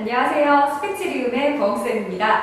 안녕하세요. 스피치리움의 부엉쌤입니다.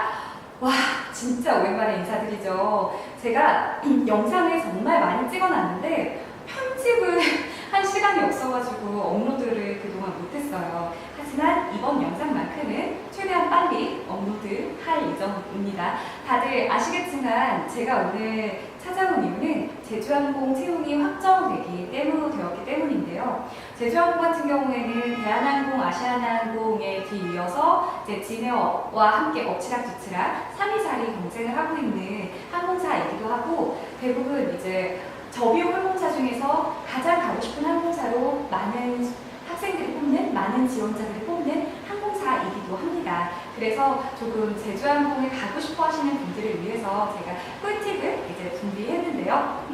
와, 진짜 오랜만에 인사드리죠. 제가 영상을 정말 많이 찍어놨는데 편집을 한 시간이 없어가지고 업로드를 그동안 못했어요. 하지만 이번 영상만큼은 최대한 빨리 업로드 할 예정입니다. 다들 아시겠지만 제가 오늘 찾아온 이유는 제주항공 채용이 확정되기 때문 되었기 때문인데요. 제주항공 같은 경우에는 대한항공, 아시아나항공에 뒤이어서 이제 진에어와 함께 엎치락뒤치락 3위 자리 경쟁을 하고 있는 항공사이기도 하고 대부분 이제 저비용 항공사 중에서 가장 가고 싶은 항공사로 많은 학생들이 뽑는 많은 지원자들이 뽑는 항공사이기도 합니다. 그래서 조금 제주항공에 가고 싶어 하시는 분들을 위해서 제가 꿀팁을 이제 준비했는데요.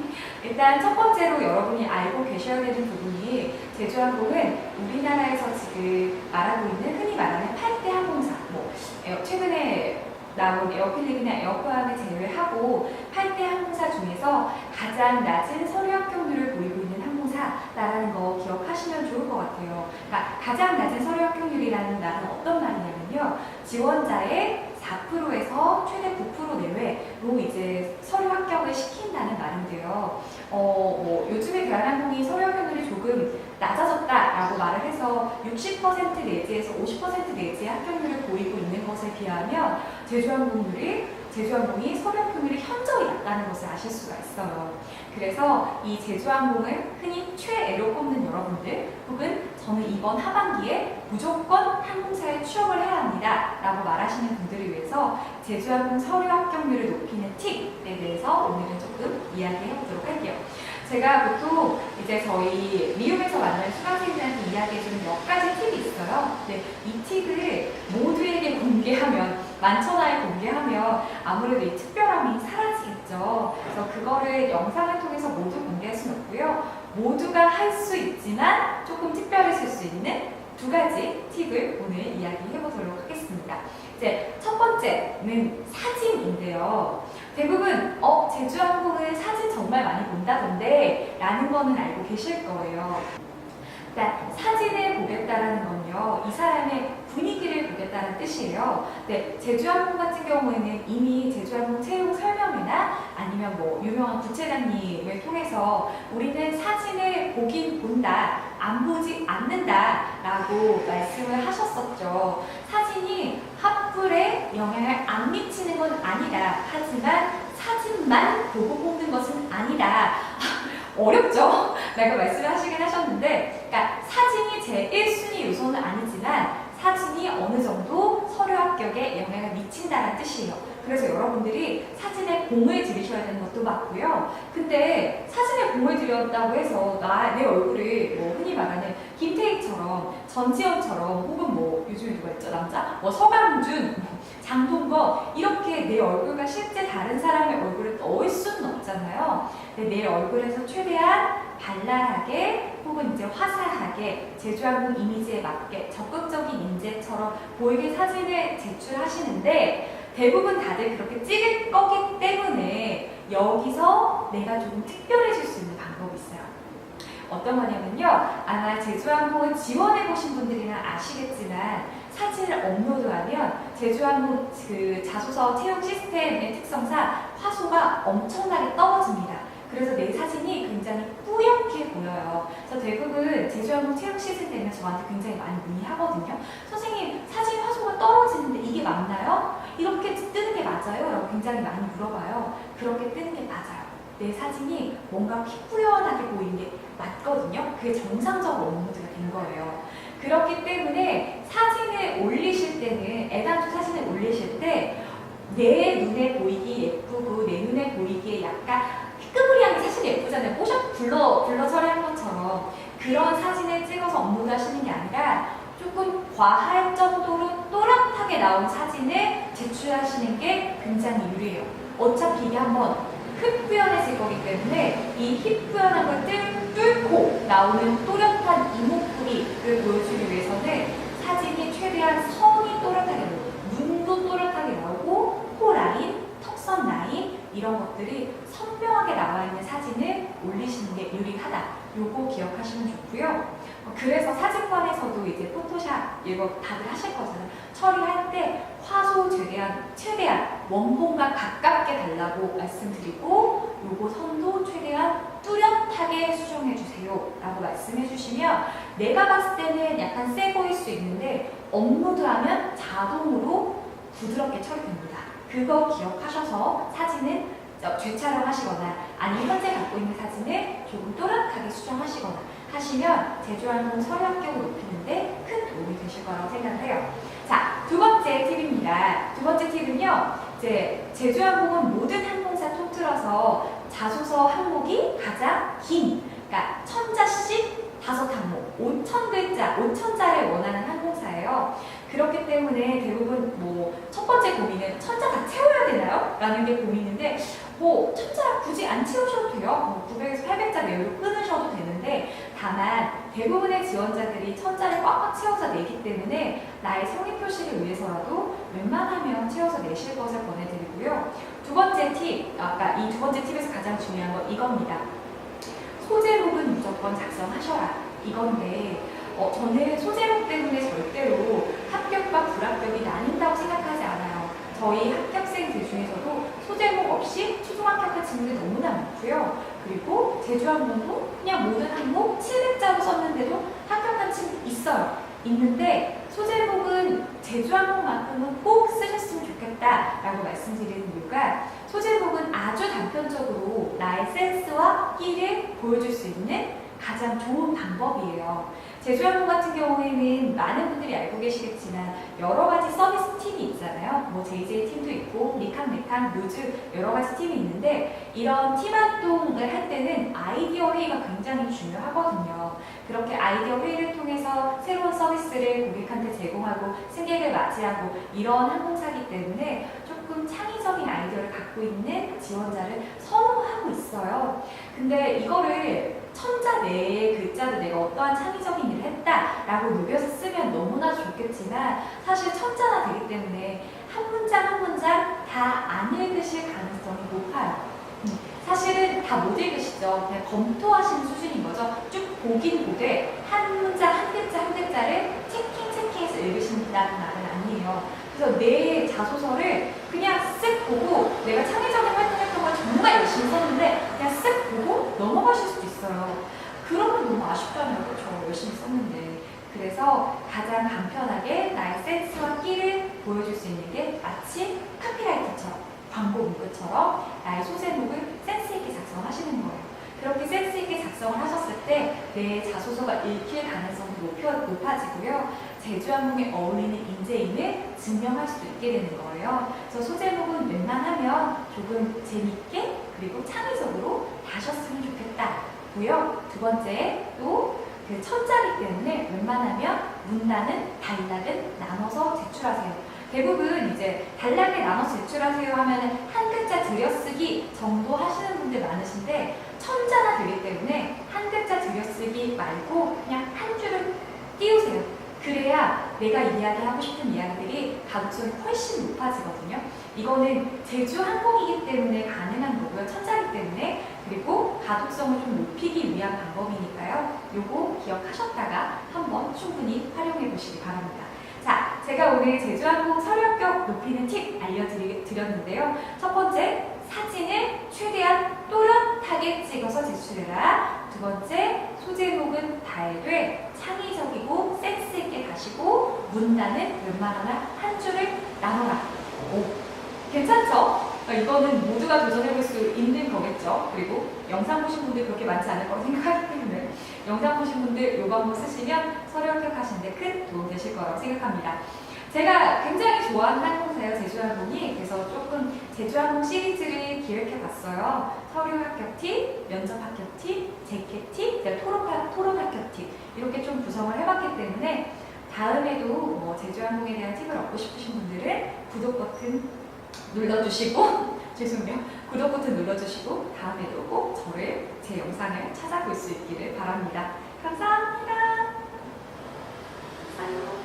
일단 첫 번째로 여러분이 알고 계셔야 되는 부분이 제주항공은 우리나라에서 지금 말하고 있는 흔히 말하는 8대 항공사, 뭐 최근에 나온 에어필립이나 에어포함을 제외하고 8대 항공사 중에서 가장 낮은 서류 합격률을 보이고 있는 항공사라는 거 기억하시면 좋을 것 같아요. 그러니까 가장 낮은 서류 합격률이라는 말은 어떤 말이냐면요. 지원자의 4%에서 최대 9% 내외로 이제 서류 합격을 시킨다는 말인데요. 어, 뭐 요즘에 대한항공이 서류 합격률이 조금 낮아졌다라고 말을 해서 60% 내지에서 50% 내지의 합격률을 보이고 있는 것에 비하면 제주항공률이 제주항공이 서류 합격률이 현저히 낮다는 것을 아실 수가 있어요. 그래서 이 제주항공을 흔히 최애로 꼽는 여러분들 혹은 저는 이번 하반기에 무조건 항공사에 취업을 해야 합니다 라고 말하시는 분들을 위해서 제주항공 서류 합격률을 높이는 팁에 대해서 오늘은 조금 이야기해 보도록 할게요. 제가 보통 이제 저희 미움에서 만난 수강생들한테 이야기해주는 몇 가지 팁이 있어요. 근데 이 팁을 모두에게 공개하면, 만천하에 공개하면 아무래도 이 특별함이 사라지겠죠. 그래서 그거를 영상을 통해서 모두 공개할 수는 없고요. 모두가 할 수 있지만 수 있는 두 가지 팁을 오늘 이야기해 보도록 하겠습니다. 이제 첫 번째는 사진인데요. 대부분 어 제주항공은 사진 정말 많이 본다던데 라는 거는 알고 계실 거예요. 일단 사진을 보겠다라는 건요 이 사람의 분위기를 보겠다는 뜻이에요. 네, 제주항공 같은 경우에는 이미 제주항공 채용 설명회나 아니면 뭐 유명한 부체장님을 통해서 우리는 사진을 보긴 본다, 안 보지 않는다라고 말씀을 하셨었죠. 사진이 합불에 영향을 안 미치는 건 아니다. 하지만 사진만 보고 뽑는 것은 아니다. 어렵죠? 라고 말씀을 하시긴 하셨는데, 그러니까 사진이 제 1순위 요소는 아니지만 사진이 어느 정도 서류 합격에 영향을 미친다는 뜻이에요. 그래서 여러분들이 사진에 공을 들이셔야 되는 것도 맞고요. 근데 사진에 공을 들였다고 해서 나 내 얼굴을 뭐 흔히 말하는 김태희처럼 전지현처럼 혹은 뭐 요즘에 누가 있죠 남자 뭐 서강준 뭐 장동건 이렇게 내 얼굴과 실제 다른 사람의 얼굴을 넣을 수는 없잖아요. 근데 내 얼굴에서 최대한 발랄하게 혹은 이제 화사하게 제주항공 이미지에 맞게 적극적인 인재처럼 보이게 사진을 제출하시는데 대부분 다들 그렇게 찍을 거기 때문에 여기서 내가 조금 특별해질 수 있는 방법이 있어요. 어떤 거냐면요. 아마 제주항공을 지원해 보신 분들이나 아시겠지만 사진을 업로드하면 제주항공 그 자소서 채용 시스템의 특성상 화소가 엄청나게 떨어집니다. 그래서 내 사진이 굉장히 뿌옇게 보여요. 그래서 대부분 제주항공 채용 시즌 되면 저한테 굉장히 많이 문의하거든요. 선생님 사진 화소가 떨어지는데 이게 맞나요? 이렇게 뜨는 게 맞아요? 라고 굉장히 많이 물어봐요. 그렇게 뜨는 게 맞아요. 내 사진이 뭔가 피뿌연하게 보이는 게 맞거든요. 그게 정상적으로 업로드가 된 거예요. 그렇기 때문에 사진을 올리실 때는 애당초 사진을 올리실 때 내 눈에 보이기 예쁘고 내 눈에 보이기에 약간 끄부리하게 사진 예쁘잖아요. 뽀샵 불러 불러 처리한 것처럼 그런 사진을 찍어서 업로드 하시는 게 아니라 조금 과할 정도로 또렷하게 나온 사진을 제출하시는 게 굉장히 유리해요. 어차피 이게 한번 흑부연해질 거기 때문에 이 힙부연한 걸 뚫- 뚫고 나오는 또렷한 이목구리를 보여주기 위해서는 사진이 최대한 선이 또렷하게 나오고 눈도 또렷하게 나오고 코 라인, 턱선 라인 이런 것들이 선명하게 나와 있는 사진을 올리시는 게 유리하다. 요거 기억하시면 좋고요. 어, 그래서 사진관에서도 이제 포토샵 이거 다들 하실 거잖아요. 처리할 때 화소 최대한 최대한 원본과 가깝게 달라고 말씀드리고 요거 선도 최대한 뚜렷하게 수정해 주세요 라고 말씀해 주시면 내가 봤을 때는 약간 세 보일 수 있는데 업로드하면 자동으로 부드럽게 처리됩니다. 그거 기억하셔서 사진은 저 재촬영 하시거나 아니면 현재 갖고 있는 사진을 조금 또렷하게 수정하시거나 하시면 제주항공 서랍격을 높이는데 큰 도움이 되실 거라고 생각해요. 자, 두 번째 팁입니다. 두 번째 팁은요, 이제 제주항공은 모든 항공사 통틀어서 자소서 항목이 가장 긴, 그러니까 천자씩 다섯 항목, 5천 글자, 5천 자를 원하는 항공사예요. 그렇기 때문에 대부분 뭐 첫 번째 고민은 천자 다 채워야 되나요? 라는 게 고민인데 뭐 천자 굳이 안 채우셔도 돼요. 뭐 900에서 800자 내로 끊으셔도 되는데 다만 대부분의 지원자들이 천자를 꽉꽉 채워서 내기 때문에 나의 성의 표시를 위해서라도 웬만하면 채워서 내실 것을 권해드리고요. 두 번째 팁, 아까 이 두 번째 팁에서 가장 중요한 건 이겁니다. 소제록은 무조건 작성하셔라. 이건데 어, 저는 소제록 때문에 절대로 합격과 불합격이 나뉜다고 생각하지 않아요. 저희 합격생들 중에서도 소제목 없이 최종 합격한 친구들이 너무나 많고요. 그리고 제주항공도 그냥 모든 항목 700자로 썼는데도 친구 있어요. 있는데 소제목은 제주항공만큼은 꼭 쓰셨으면 좋겠다라고 말씀드리는 이유가 소제목은 아주 단편적으로 나의 센스와 끼를 보여줄 수 있는 가장 좋은 방법이에요. 제주항공 같은 경우에는 많은 분들이 알고 계시겠지만 여러 가지 서비스 팀이 있잖아요. 뭐 JJ 팀도 있고 리캉 리캉 뮤즈 여러 가지 팀이 있는데 이런 팀 활동을 할 때는 아이디어 회의가 굉장히 중요하거든요. 그렇게 아이디어 회의를 통해서 새로운 서비스를 고객한테 제공하고 승객을 맞이하고 이런 항공사기 때문에 조금 창의적인 아이디어를 갖고 있는 지원자를 선호하고 있어요. 근데 이거를 천자 내의 글자도 내가 어떠한 창의적인 일을 했다라고 녹여서 쓰면 너무나 좋겠지만 사실 천자가 되기 때문에 한 문장 한 문장 다 안 읽으실 가능성이 높아요. 음, 사실은 다 못 읽으시죠. 그냥 검토하시는 수준인 거죠. 쭉 보긴 보되 한 문장 한 글자 한 글자를 체킹 체킹해서 읽으신다는 말은 아니에요. 그래서 내 자소서를 그냥 쓱 보고 내가 창의적인 활동했던 걸 정말 열심히 썼는데 쓱 보고 넘어가실 수도 있어요. 그러면 너무 아쉽잖아요. 그렇죠? 열심히 썼는데. 그래서 가장 간편하게 나의 센스와 끼를 보여줄 수 있는 게 마치 카피라이터처럼 광고 문구처럼 나의 소제목을 센스 있게 작성하시는 거예요. 그렇게 센스 있게 작성을 하셨을 때 내 자소서가 읽힐 가능성이 높여, 높아지고요. 제주항공에 어울리는 인재임을 증명할 수도 있게 되는 거예요. 그래서 소제목은 웬만하면 조금 재밌게 그리고 창의적으로 다셨으면 좋겠다고요. 두 번째 또 그 천자리 때문에 웬만하면 문단은 단락은 나눠서 제출하세요. 대부분 이제 단락에 나눠서 제출하세요 하면은 한 글자 들여쓰기 정도 하시는 분들 많으신데 천자가 되기 때문에 한 글자 들여쓰기 말고 그냥 한 줄을 띄우세요. 그래야 내가 이야기하고 싶은 이야기들이 가독성이 훨씬 높아지거든요. 이거는 제주 항공이기 때문에 가능한 거고요. 천자기 때문에. 그리고 가독성을 좀 높이기 위한 방법이니까요. 요거 기억하셨다가 한번 충분히 활용해 보시기 바랍니다. 자, 제가 오늘 제주항공 서류합격 높이는 팁 알려드렸는데요. 첫 번째, 사진을 최대한 또렷하게 찍어서 제출해라. 두 번째, 소제목은 달되 창의적이고 센스 있게 가시고 문단은 웬만하면 한 줄을 나눠라. 오, 괜찮죠? 그러니까 이거는 모두가 도전해볼 수 있는 거겠죠. 그리고 영상 보신 분들 그렇게 많지 않을 거라고 생각하기 때문에 영상 보신 분들 요 방법 쓰시면 서류 합격하시는데 큰 도움 되실 거라고 생각합니다. 제가 굉장히 좋아하는 항공사예요, 제주항공이. 그래서 조금 제주항공 시리즈를 기획해 봤어요. 서류 합격 팁, 면접 합격 팁, 재캐 팁, 이제 토론, 하- 토론 합격 팁. 이렇게 좀 구성을 해봤기 때문에 다음에도 뭐 제주항공에 대한 팁을 얻고 싶으신 분들은 구독 버튼 눌러주시고, 죄송해요. 구독 버튼 눌러주시고, 다음에도 꼭 저를, 제 영상을 찾아볼 수 있기를 바랍니다. 감사합니다. 안녕.